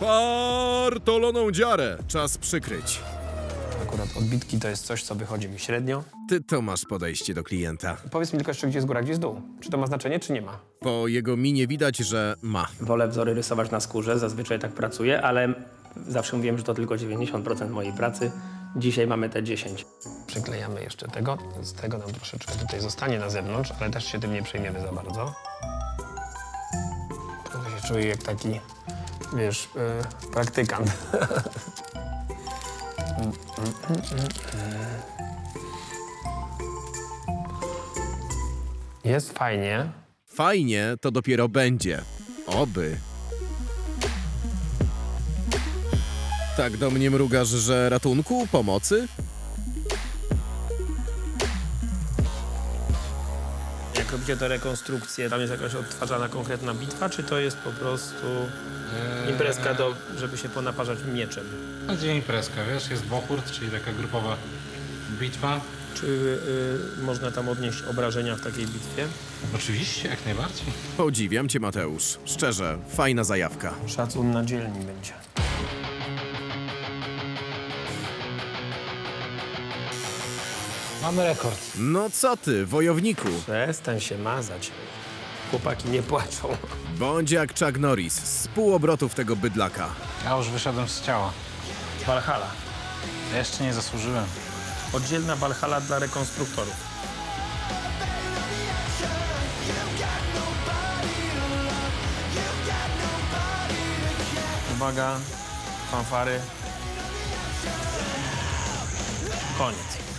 Partoloną dziarę czas przykryć. Akurat odbitki to jest coś, co wychodzi mi średnio. Ty to masz podejście do klienta. Powiedz mi tylko jeszcze, gdzie jest góra, gdzie jest dół. Czy to ma znaczenie, czy nie ma? Po jego minie widać, że ma. Wolę wzory rysować na skórze, zazwyczaj tak pracuję, ale zawsze mówiłem, że to tylko 90% mojej pracy. Dzisiaj mamy te 10. Przyklejamy jeszcze tego, z tego nam troszeczkę tutaj zostanie na zewnątrz, ale też się tym nie przejmiemy za bardzo. Trochę się czuję jak taki, wiesz, yy, praktykant. Jest fajnie, Fajnie to dopiero będzie. Oby. Tak do mnie mrugasz, że ratunku, pomocy? Jak robicie te rekonstrukcje, tam jest jakaś odtwarzana konkretna bitwa, czy to jest po prostu imprezka, do, żeby się ponaparzać mieczem? Bardziej imprezka, wiesz, jest Bohurt, czyli taka grupowa bitwa. Czy y, można tam odnieść obrażenia w takiej bitwie? Oczywiście, jak najbardziej. Podziwiam cię, Mateusz. Szczerze, fajna zajawka. Szacun na dzielni będzie. Mamy rekord. No co ty, wojowniku? Przestań się mazać. Chłopaki nie płaczą. Bądź jak Chuck Norris, z pół obrotów tego bydlaka. Ja już wyszedłem z ciała. Valhalla. Jeszcze nie zasłużyłem. Oddzielna Valhalla dla rekonstruktorów. Uwaga, fanfary. Koniec.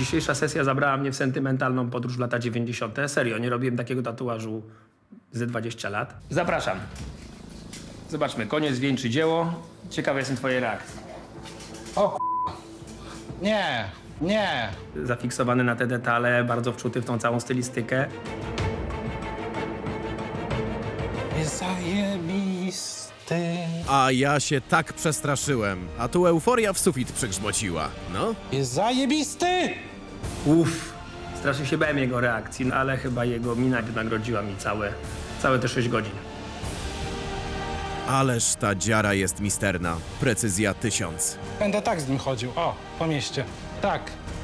Dzisiejsza sesja zabrała mnie w sentymentalną podróż w lata 90. Serio, nie robiłem takiego tatuażu ze 20 lat. Zapraszam. Zobaczmy, koniec wieńczy dzieło. Ciekawe jestem twojej reakcji. Nie, nie. zafiksowany na te detale, bardzo wczuty w tą całą stylistykę. Jest zajebisty. A ja się tak przestraszyłem, a tu euforia w sufit przygrzmociła. No, Jest zajebisty! Uff, strasznie się bałem jego reakcji, no ale chyba jego mina wynagrodziła mi całe, całe te 6 godzin. ależ ta dziara jest misterna. Precyzja tysiąc. Będę tak z nim chodził. O, po mieście. Tak.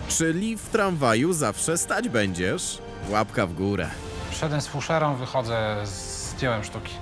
Czyli w tramwaju zawsze stać będziesz? Łapka w górę. Szedłem z fuszerą, wychodzę z dziełem sztuki.